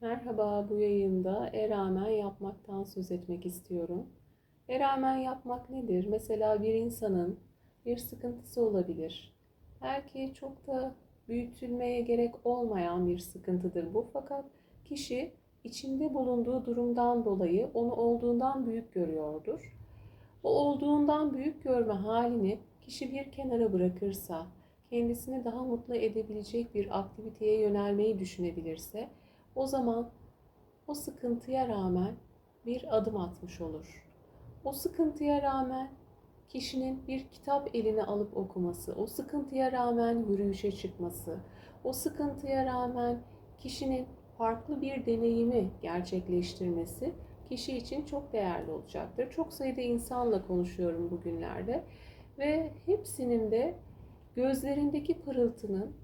Merhaba, bu yayında eramen yapmaktan söz etmek istiyorum. Eramen yapmak nedir? Mesela bir insanın bir sıkıntısı olabilir. Belki çok da büyütülmeye gerek olmayan bir sıkıntıdır bu. Fakat kişi içinde bulunduğu durumdan dolayı onu olduğundan büyük görüyordur. O olduğundan büyük görme halini kişi bir kenara bırakırsa, kendisini daha mutlu edebilecek bir aktiviteye yönelmeyi düşünebilirse, o zaman o sıkıntıya rağmen bir adım atmış olur. O sıkıntıya rağmen kişinin bir kitap eline alıp okuması, o sıkıntıya rağmen yürüyüşe çıkması, o sıkıntıya rağmen kişinin farklı bir deneyimi gerçekleştirmesi kişi için çok değerli olacaktır. Çok sayıda insanla konuşuyorum bugünlerde ve hepsinin de gözlerindeki pırıltının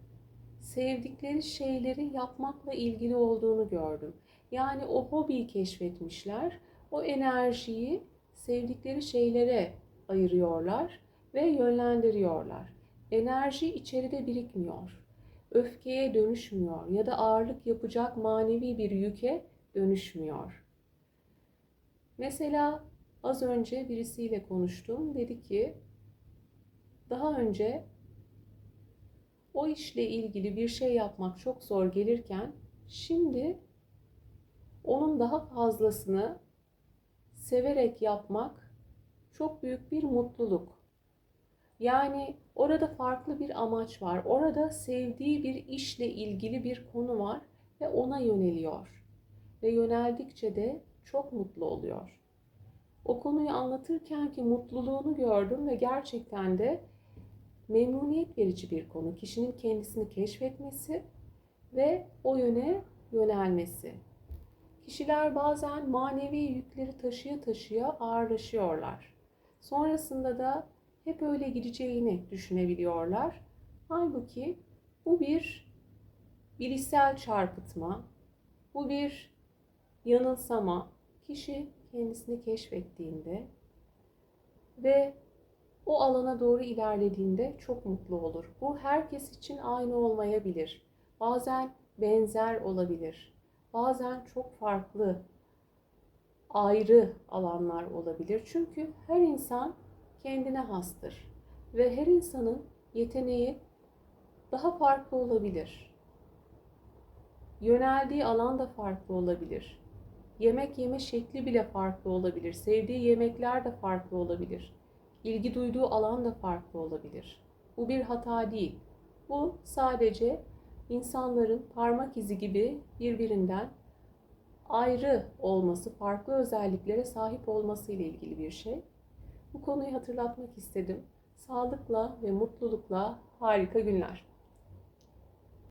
sevdikleri şeyleri yapmakla ilgili olduğunu gördüm. Yani o hobiyi keşfetmişler. O enerjiyi sevdikleri şeylere ayırıyorlar ve yönlendiriyorlar. Enerji içeride birikmiyor. Öfkeye dönüşmüyor ya da ağırlık yapacak manevi bir yüke dönüşmüyor. Mesela az önce birisiyle konuştum. Dedi ki daha önce o işle ilgili bir şey yapmak çok zor gelirken şimdi onun daha fazlasını severek yapmak çok büyük bir mutluluk. Yani orada farklı bir amaç var. Orada sevdiği bir işle ilgili bir konu var ve ona yöneliyor. Ve yöneldikçe de çok mutlu oluyor. O konuyu anlatırken ki mutluluğunu gördüm ve gerçekten de memnuniyet verici bir konu. Kişinin kendisini keşfetmesi ve o yöne yönelmesi. Kişiler bazen manevi yükleri taşıya taşıya ağırlaşıyorlar. Sonrasında da hep öyle gideceğini düşünebiliyorlar. Halbuki bu bir bilişsel çarpıtma, bu bir yanılsama. Kişi kendisini keşfettiğinde ve o alana doğru ilerlediğinde çok mutlu olur. Bu herkes için aynı olmayabilir. Bazen benzer olabilir. Bazen çok farklı, ayrı alanlar olabilir. Çünkü her insan kendine hastır ve her insanın yeteneği daha farklı olabilir. Yöneldiği alan da farklı olabilir. Yemek yeme şekli bile farklı olabilir. Sevdiği yemekler de farklı olabilir ilgi duyduğu alan da farklı olabilir. Bu bir hata değil. Bu sadece insanların parmak izi gibi birbirinden ayrı olması, farklı özelliklere sahip olması ile ilgili bir şey. Bu konuyu hatırlatmak istedim. Sağlıkla ve mutlulukla harika günler.